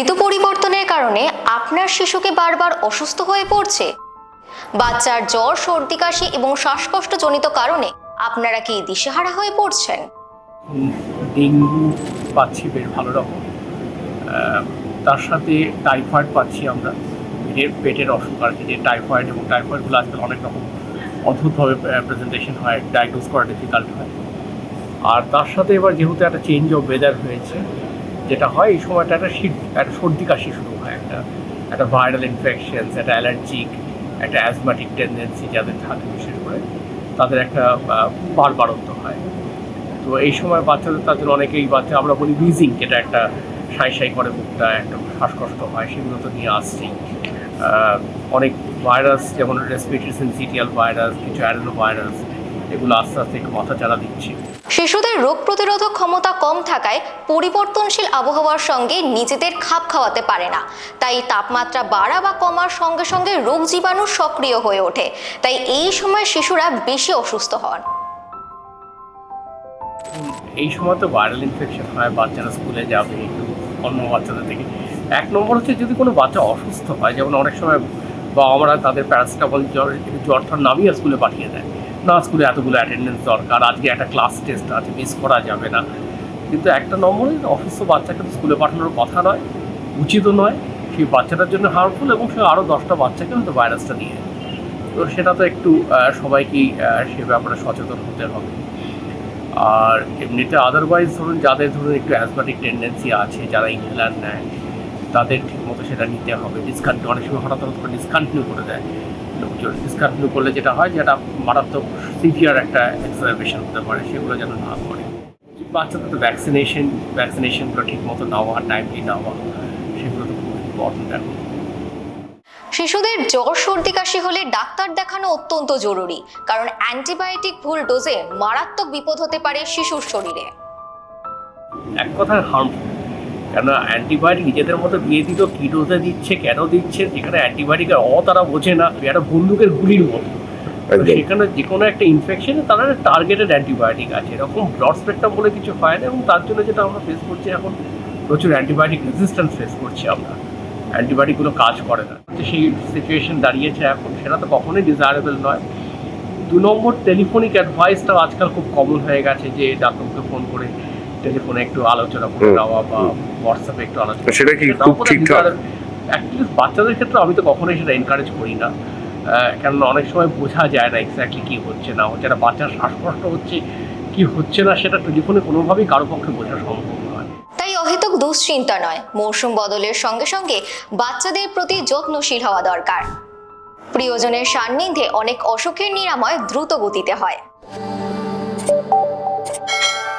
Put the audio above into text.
ঋতু পরিবর্তনের কারণে আপনার শিশুকে বারবার অসুস্থ হয়ে পড়ছে। বাচ্চার জ্বর, সর্দি, কাশি এবং শ্বাসকষ্টজনিত কারণে আপনারা কি দিশেহারা হয়ে পড়ছেন? ডেঙ্গু পাচ্ছি বেশ ভালো রকম। তার সাথে টাইফয়েড পাচ্ছি আমরা। পেটের পেটের অসুখ আর কি যে টাইফয়েড এবং টাইফয়েডগুলো আজকাল অনেক রকম অদ্ভুতভাবে প্রেজেন্টেশন হয় ডায়াগনোজ করা ডিফিকাল্ট হয়। আর তার সাথে এবার যেহেতু একটা চেঞ্জ অফ ওয়েদার হয়েছে যেটা হয় এই সময়টা একটা শীত, একটা সর্দি কাশি শুরু হয়, একটা একটা ভাইরাল ইনফেকশন একটা অ্যালার্জিক একটা অ্যাজমাটিক টেন্ডেন্সি যাদের থাকে বিশেষ করে, তাদের একটা বারবারত্ব হয়। তো এই সময় বাচ্চাদের, তাদের অনেকেই বাচ্চা, আমরা বলি উইজিং যেটা একটা সাই সাই করে মুখটা, একটা শ্বাসকষ্ট হয়, সেগুলো তো নিয়ে আসছেই। অনেক ভাইরাস যেমন রেসপিরেটরি সিনসিটিয়াল ভাইরাস কিছু অ্যাডেনো ভাইরাস এগুলো আস্তে আস্তে একটু মাথা চারা দিচ্ছে। শিশুদের রোগ প্রতিরোধক ক্ষমতা কম থাকায় পরিবর্তনশীল আবহাওয়ার সঙ্গে নিজেদের খাপ খাওয়াতে পারে না। তাই তাপমাত্রা বাড়া বা কমার সঙ্গে সঙ্গে রোগ জীবাণু সক্রিয় হয়ে ওঠে। তাই এই সময় শিশুরা বেশি অসুস্থ হন। এই সময় তো ভাইরাল ইনফেকশন হয় বাচ্চারা স্কুলে যাবে একটু অন্য বাচ্চাদের থেকে। এক নম্বর হচ্ছে যদি কোনো বাচ্চা অসুস্থ হয় যেমন অনেক সময় বা আমরা তাদের প্যারাসিটামল জ্বর জ্বর ঠর নামিয়ে স্কুলে পাঠিয়ে দেয়। না, স্কুলে এতগুলো অ্যাটেন্ডেন্স দরকার, আজকে একটা ক্লাস টেস্ট আছে মিস করা যাবে না। কিন্তু একটা নম্বরে অসুস্থ বাচ্চাকে তো স্কুলে পাঠানোর কথা নয়, উচিতও নয়, সেই বাচ্চাটার জন্য হার্মফুল এবং সে আরও দশটা বাচ্চাকে হয়তো ভাইরাসটা দিয়ে তো সেটা তো একটু সবাইকেই সে ব্যাপারে সচেতন হতে হবে। আর এমনিতে আদারওয়াইজ ধরুন যাদের ধরুন একটু অ্যাজমাটিক টেন্ডেন্সি আছে, যারা ইনহেলার নেয়, তাদের ঠিকমতো সেটা নিতে হবে। ডিসকান্টিনিউ অনেক সময় হঠাৎ হঠাৎ করে ডিসকান্টিনিউ করে দেয়। লোকজন করলে যেটা হয় যেটা মারাত্মক সিভিয়ার একটা এক্সারবেশন হতে পারে সেগুলো যেন না করে বাচ্চাদের তো ভ্যাকসিনেশন ভ্যাকসিনেশনগুলো ঠিকমতো নেওয়া টাইমলি নেওয়া সেগুলো তো খুব ইম্পর্টেন্ট এখন। শিশুদের জ্বর সর্দি কাশি হলে ডাক্তার দেখানো অত্যন্ত জরুরি কারণ অ্যান্টিবায়োটিক ভুল ডোজে মারাত্মক বিপদ হতে পারে শিশুর শরীরে। এক কথায় হার্মফুল কেন অ্যান্টিবায়োটিক নিজেদের মতো দিয়ে দিত কী ডোজে দিচ্ছে কেন দিচ্ছে যেখানে অ্যান্টিবায়োটিকের অ তারা বোঝে না একটা বন্দুকের গুলির মতো। সেখানে যে কোনো একটা ইনফেকশনে তারা টার্গেটেড অ্যান্টিবায়োটিক আছে। এরকম ব্রড স্পেকট্রাম বলে কিছু হয় না এবং তার জন্য যেটা আমরা ফেস করছি এখন প্রচুর অ্যান্টিবায়োটিক রেজিস্ট্যান্স ফেস করছি আমরা। অ্যান্টিবায়োটিকগুলো কাজ করে না। সেই সিচুয়েশন দাঁড়িয়েছে এখন। সেটা তো কখনোই ডিজায়ারেবল নয়। দু নম্বর টেলিফোনিক অ্যাডভাইসটাও আজকাল খুব কমন হয়ে গেছে যে ডাক্তারকে ফোন করে। টেলিফোনে একটু আলোচনা করে। দেওয়া বা হোয়াটসঅ্যাপে একটু আলোচনা সেটা কি খুব ঠিকঠাক? বাচ্চাদের ক্ষেত্রে আমি তো কখনোই সেটা এনকারেজ করি না। আহ, কেননা অনেক সময় বোঝা যায় না এক্স্যাক্টলি কি হচ্ছে না হচ্ছে একটা বাচ্চার শ্বাসকষ্ট হচ্ছে কি হচ্ছে না সেটা টেলিফোনে কোনোভাবেই কারও পক্ষে বোঝা সম্ভব নয়। তাই অহেতুক দুশ্চিন্তা নয় মৌসুম বদলের সঙ্গে সঙ্গে বাচ্চাদের প্রতি যত্নশীল হওয়া দরকার। প্রিয়জনের সান্নিধ্যে অনেক অসুখের নিরাময় দ্রুত গতিতে হয়।